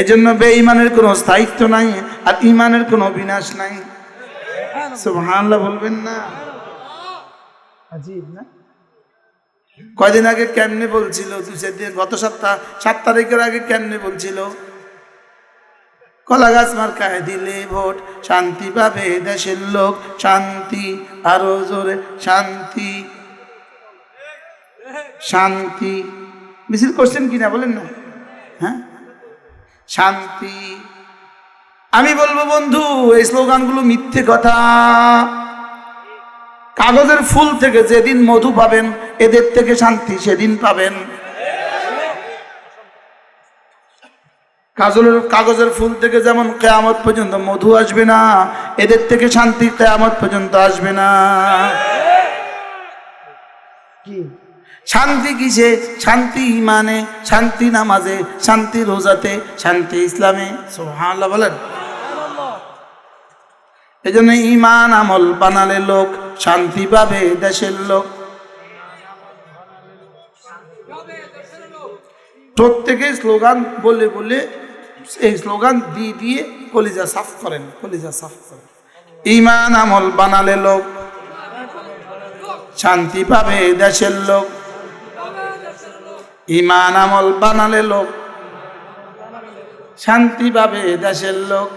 এজন্য বেঈমানের কোনো স্থায়িত্ব নাই আর ইমানের কোনো বিনাশ নাই। সুবহানাল্লাহ। বলবেন না। আজীব না? কয়দিন আগে কেমনে বলছিল? দু চার দিন গত সপ্তাহ সাত তারিখের আগে কেমনে বলছিল? কলা গাছ মার্কায় দিলে ভোট শান্তি পাবে দেশের লোক শান্তি আরও জোরে শান্তি। শান্তি। মিছিল করছেন কিনা বলেন না? হ্যাঁ? শান্তি। আমি বলব, বন্ধু, এই স্লোগানগুলো মিথ্যে কথা। কাগজের ফুল থেকে যেদিন মধু পাবেন, এদের থেকে শান্তি সেদিন পাবেন। কাজলের, কাগজের ফুল থেকে যেমন কেয়ামত পর্যন্ত মধু আসবে না, এদের থেকে শান্তি কেয়ামত পর্যন্ত আসবে না। কি? শান্তি কিসে? শান্তি ইমানে, শান্তি নামাজে, শান্তি রোজাতে, শান্তি ইসলামে। বলেন। এই জন্য ইমান আমল বানালে লোক শান্তি পাবে দেশের লোক। প্রত্যেকে স্লোগান বলে বলে এই স্লোগান দিয়ে দিয়ে কলিজা সাফ করেন, কলিজা সাফ করেন। ইমান আমল বানালে লোক শান্তি পাবে দেশের লোক। ইমান আমল বানালে লোক, শান্তি পাবে দেশের লোক।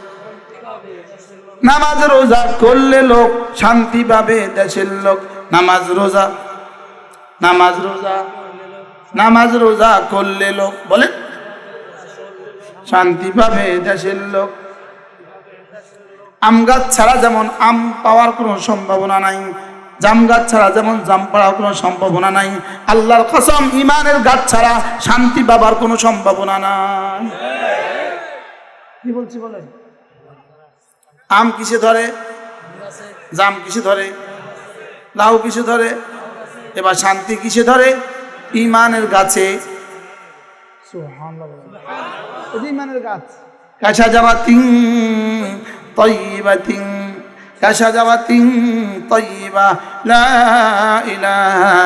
নামাজ রোজা করলে লোক, শান্তি পাবে দেশের লোক। নামাজ রোজা নামাজ রোজা নামাজ রোজা করলে লোক, বলেন, শান্তি পাবে দেশের লোক। আম গাছ ছাড়া যেমন আম পাওয়ার কোনো সম্ভাবনা নাই জাম গাছ ছাড়া যেমন জাম পাড়ার কোনো সম্ভাবনা নাই আল্লাহর কসম ইমানের গাছ ছাড়া শান্তি পাবার কোনো সম্ভাবনা নাই। কি বলছি বলেন? আম কিসে ধরে? জাম কিসে ধরে? লাউ কিসে ধরে? এবার শান্তি কিসে ধরে? ইমানের গাছে। ইমানের গাছ। কাশা যাওয়া তিং তৈবা তিং কাশা যাওয়া তিং তৈবা লা ইলাহা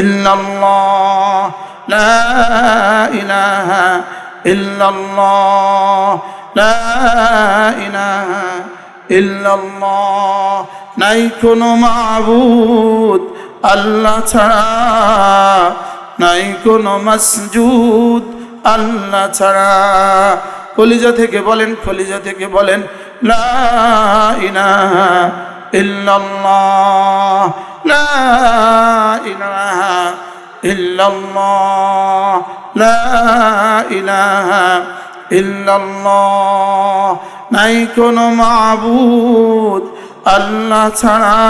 ইল্লাল্লাহ, লা ইলাহা ইল্লাল্লাহ, লা ইলাহা ইল্লাল্লাহ। নাই কোনো মাবুদ আল্লাহ ছাড়া, নাই কোনো মসজুদ আল্লাহ ছাড়া। কলিজা থেকে বলেন, কলিজা থেকে বলেন লা ইলাহা ইল্লাল্লাহ, লা ইলাহা ইল্লাল্লাহ, লা ইলাহা ইল্লাল্লাহ। নাই কোনো মাবুদ আল্লাহ ছাড়া,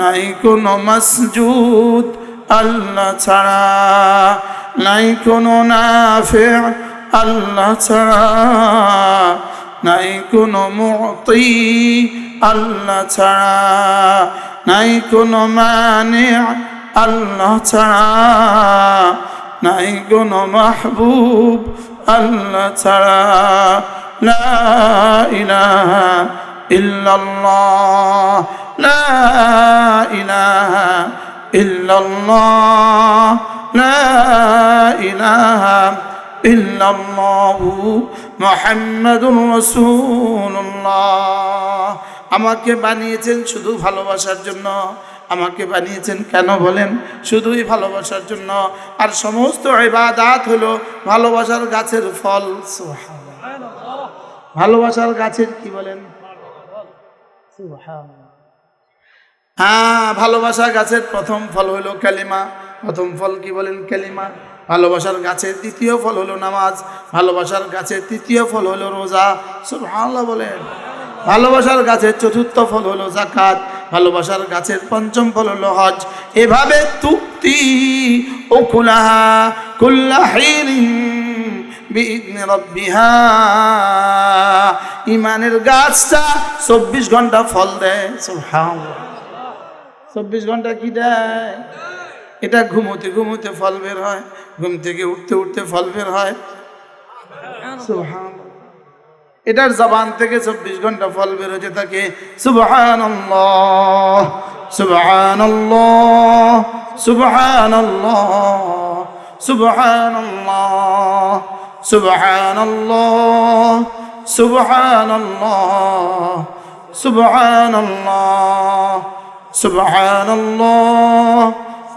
নাই কোনো মসজুদ আল্লাহ ছাড়া, নাই কোনো নাফে আল্লাহ ছাড়া। নাই কোনো মুক্তি আল্লাহ ছাড়া, নাই কোনো মানে আল্লাহ ছাড়া, নাই কোনো মাহবুব আল্লাহ ছাড়া। লা ইলাহা ইল্লাল্লাহ, লা ইলাহা ইল্লাল্লাহ, লা ইলাহা ইল্লাল্লাহু মুহাম্মাদুর রাসূলুল্লাহ আমাকে বানিয়েছেন শুধু ভালোবাসার জন্য। আমাকে বানিয়েছেন কেন বলেন? শুধুই ভালোবাসার জন্য। আর সমস্ত ইবাদাত হলো ভালোবাসার গাছের ফল। ভালোবাসার গাছের কি বলেন? হ্যাঁ ভালোবাসা গাছের প্রথম ফল হলো কালিমা। প্রথম ফল কি বলেন? কালিমা। ভালোবাসার গাছের দ্বিতীয় ফল হলো নামাজ, ভালোবাসার গাছের তৃতীয় ফল হলো রোজা। সুবহানাল্লাহ বলেন। ভালোবাসার গাছের চতুর্থ ফল হলো জাকাত ভালোবাসার গাছের পঞ্চম ফল হলো হজ। এভাবে তুক্তি ও কুলাহা কুল্লাহিন ইমানের গাছটা চব্বিশ ঘণ্টা ফল দেয়। চব্বিশ ঘণ্টা কি দেয়? এটা ঘুমোতে ঘুমোতে ফল বের হয় ঘুম থেকে উঠতে উঠতে ফল বের হয়। এটার জবান থেকে চব্বিশ ঘণ্টা ফল বের হতে থাকে সুবহান সুবহান সুবহান সুবহান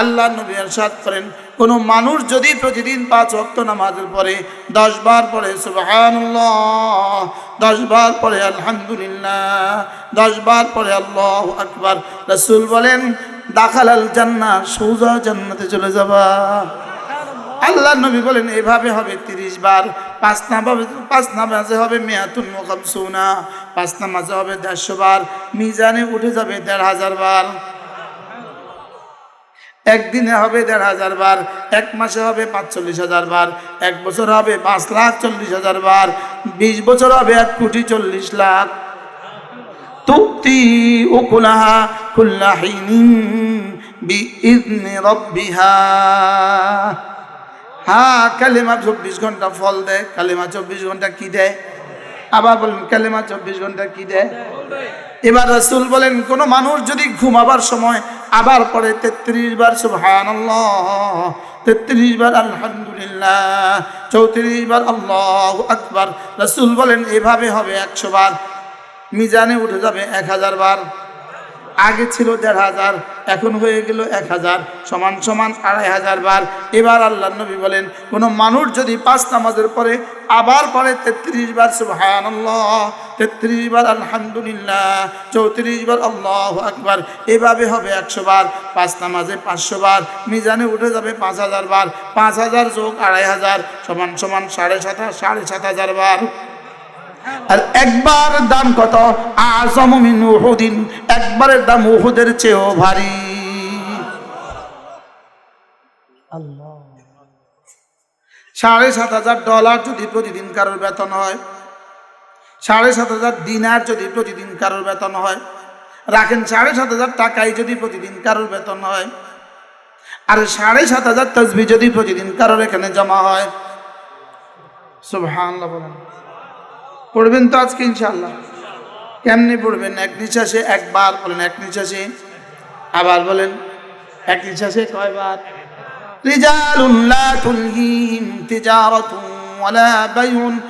আল্লাহ নবী আরশাদ করেন। কোনো মানুষ যদি প্রতিদিন পাঁচ অক্ত নামাজের পরে দশ বার পরে সুবাহানুল্লাহ দশ বার পরে আলহামদুলিল্লাহ দশ বার পরে আল্লাহ আকবার রসুল বলেন দাখাল আল জান্না সৌজা জান্নাতে চলে যাবা। আল্লাহ নবী বলেন এভাবে হবে তিরিশ বার পাঁচ হবে পাঁচ নামাজে হবে মেয়াতুন মোকাম সৌনা পাঁচ নামাজে হবে দেড়শো বার মিজানে উঠে যাবে দেড় হাজার বার। একদিনে হবে দেড় হাজার বার, এক মাসে হবে পাঁচচল্লিশ হাজার বার, এক বছর হবে পাঁচ লাখ চল্লিশ হাজার বার, বিশ বছর হবে এক কোটি চল্লিশ লাখ। তুক্তি উকুলাহা কুল্লাহিনী বিইজনি রব্বিহা। হা কালেমা চব্বিশ ঘণ্টা ফল দেয় কালেমা চব্বিশ ঘণ্টা কি দেয় আবার বলেন, কালেমা চব্বিশ ঘণ্টা কি দেয় এবার রসুল বলেন, কোনো মানুষ যদি ঘুমাবার সময় আবার পড়ে তেত্রিশ বার সুবহানাল্লাহ, তেত্রিশ বার আলহামদুলিল্লাহ, চৌত্রিশ বার আল্লাহ আকবার। রাসূল বলেন, এভাবে হবে একশো বার। মিজানে উঠে যাবে এক হাজার বার। আগে ছিল দেড় হাজার, এখন হয়ে গেল এক হাজার, সমান সমান আড়াই হাজার বার। এবার আল্লাহ নবী বলেন, কোনো মানুষ যদি পাঁচ নামাজের পরে আবার পরে তেত্রিশ বার সুবহান তেত্রিশ বার আলহামদুলিল্লাহ চৌত্রিশ বার আল্লাহ আকবার, এভাবে হবে একশো বার পাঁচ নামাজে পাঁচশো বার মিজানে উঠে যাবে পাঁচ হাজার বার পাঁচ হাজার যোগ আড়াই হাজার, সমান সমান সাড়ে সাত সাড়ে সাত হাজার বার আর একবার দাম কত? আজম মিন উহুদিন, একবারের দাম উহুদের চেয়েও ভারী। সাড়ে সাত হাজার ডলার যদি প্রতিদিন কারোর বেতন হয় সাড়ে সাত হাজার দিনার যদি প্রতিদিন কারোর বেতন হয়। রাখেন সাড়ে সাত হাজার টাকায় যদি প্রতিদিন কারোর বেতন হয়। আর সাড়ে সাত হাজার তসবি যদি প্রতিদিন কারোর এখানে জমা হয়। সুবহানাল্লাহ পড়বেন তো আজকে ইনশাল্লাহ কেমনি পড়বেন? এক নিঃশ্বাসে একবার বলেন, এক নিঃশ্বাসে আবার বলেন, এক নিঃশ্বাসে কয়বার? রিজালুল্লাহ তুলহিম তিজারাতুন ওয়ালা বাইউন আন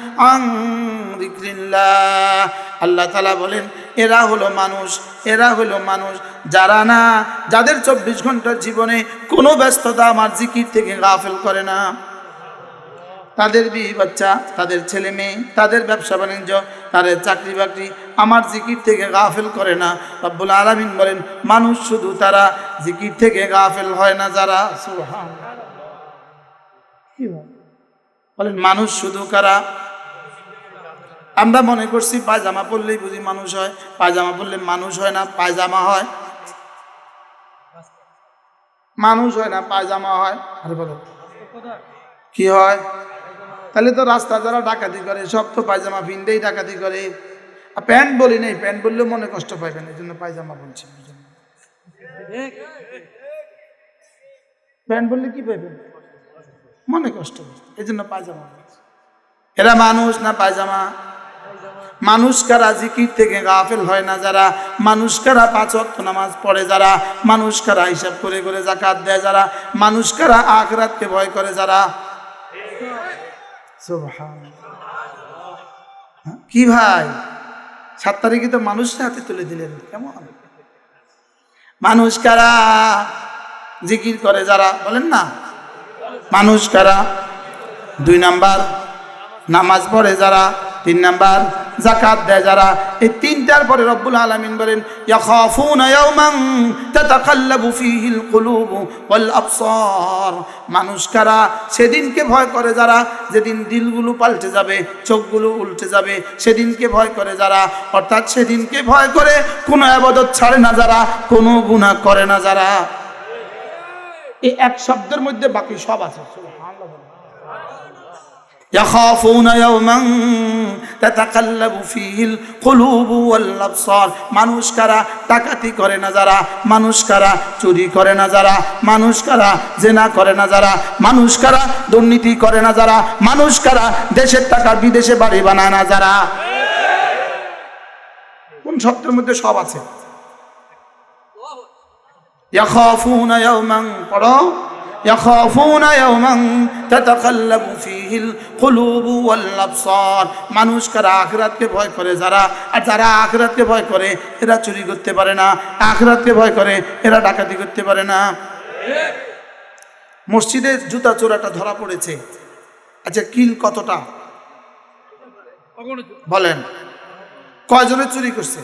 যিকরিল্লাহ। আল্লাহ তাআলা বলেন, এরা হলো মানুষ, এরা হলো মানুষ যারা না, যাদের চব্বিশ ঘণ্টার জীবনে কোনো ব্যস্ততা আমার জিকির থেকে গাফেল করে না। তাদের বিয়ে বাচ্চা, তাদের ছেলে মেয়ে, তাদের ব্যবসা বাণিজ্য, তাদের চাকরি বাকরি আমার জিকির থেকে গাফেল করে না। রব্বুল আলমিন বলেন, মানুষ শুধু তারা জিকির থেকে গাফেল হয় না যারা? বলেন, মানুষ শুধু কারা? আমরা মনে করছি পায়জামা পরলেই বুঝি মানুষ হয় পায়জামা পরলে মানুষ হয় না পায়জামা হয় মানুষ হয় না পায়জামা হয় আরে বলো কি হয় তাহলে তো রাস্তা যারা ডাকাতি করে সব তো পায়জামা পিনতেই ডাকাতি করে আর প্যান্ট বলি নেই প্যান্ট বললেও মনে কষ্ট পাইবেন এই জন্য পায়জামা বলছি? প্যান্ট বললে কি পাইবেন মনে কষ্ট। এই জন্য পায়জামা। এরা মানুষ না পায়জামা মানুষ কারা জিকির থেকে গাফেল হয় না যারা। মানুষ কারা পাঁচ ওয়াক্ত নামাজ পড়ে যারা। মানুষ কারা হিসাব করে করে জাকাত দেয় যারা। মানুষ কারা আখরাতকে ভয় করে যারা। হ্যাঁ, কি ভাই? সাত তারিখে তো মানুষের হাতে তুলে দিলেন। কেমন? মানুষ কারা জিকির করে যারা। বলেন না। মানুষ কারা দুই নাম্বার নামাজ পড়ে যারা। তিন নাম্বার জাকাত দেয় যারা। এই তিনটার পরে রব্বুল আলামিন বলেন মানুষ কারা সেদিনকে ভয় করে যারা, যেদিন দিলগুলো পাল্টে যাবে, চোখগুলো উল্টে যাবে, সেদিনকে ভয় করে যারা। অর্থাৎ সেদিনকে ভয় করে কোনো আবাদত ছাড়ে না যারা, কোনো গুনাহ করে না যারা। এই এক শব্দের মধ্যে বাকি সব আছে। মানুষ কারা টাকাতি করে না যারা? মানুষ কারা চুরি করে না যারা? মানুষ কারা জেনা করে না যারা? মানুষ কারা দুর্নীতি করে না যারা? মানুষ কারা দেশের টাকা বিদেশে বাড়ি বানায় না যারা? কোন শব্দের মধ্যে সব আছে? পড়ো। يخافون يوما تتقلب فيه القلوب والابصار মানুষ কারা আখিরাতকে ভয় করে যারা আর যারা আখিরাতকে ভয় করে এরা চুরি করতে পারে না আখিরাতকে ভয় করে এরা ডাকাতি করতে পারে না মসজিদে জুতা চোরাটা ধরা পড়েছে আচ্ছা কিল কতটা বলেন কয়জনে চুরি করছে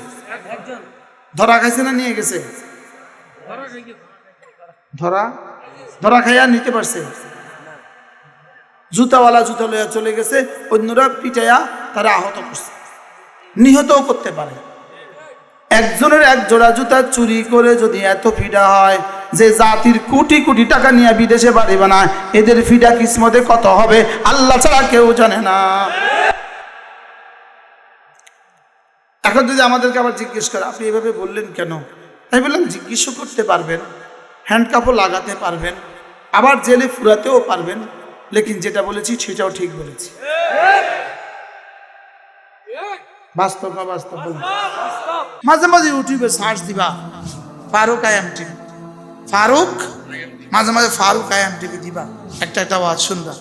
ধরা খাইছে না নিয়ে গেছে ধরা ধরা খাইয়া নিতে পারছে। জুতাওয়ালা জুতা লইয়া চলে গেছে, অন্যরা পিটাইয়া তারা আহত করছে। নিহতও করতে পারে। একজনের এক জোড়া জুতা চুরি করে যদি এত ফিডা হয়, যে জাতির কোটি কোটি টাকা নিয়ে বিদেশে বাড়ি বানায়, এদের ফিডা কিসমতে কত হবে, আল্লাহ ছাড়া কেউ জানে না। এখন যদি আমাদেরকে আবার জিজ্ঞেস করে, আপনি এভাবে বললেন কেন? আমি বললাম, জিজ্ঞেসও করতে পারবেন। হ্যান্ডকাপও লাগাতে পারবেন, আবার জেলে ফুরাতেও পারবেন, লেকিন যেটা বলেছি সেটাও ঠিক বলেছি। বাস্তব বাস্তব মাঝে মাঝে ইউটিউবে সার্চ দিবা, ফারুক আয়াম টিভি ফারুক, মাঝে মাঝে ফারুক আয়াম টিভি দিবা, একটা একটা আওয়াজ শুনবা।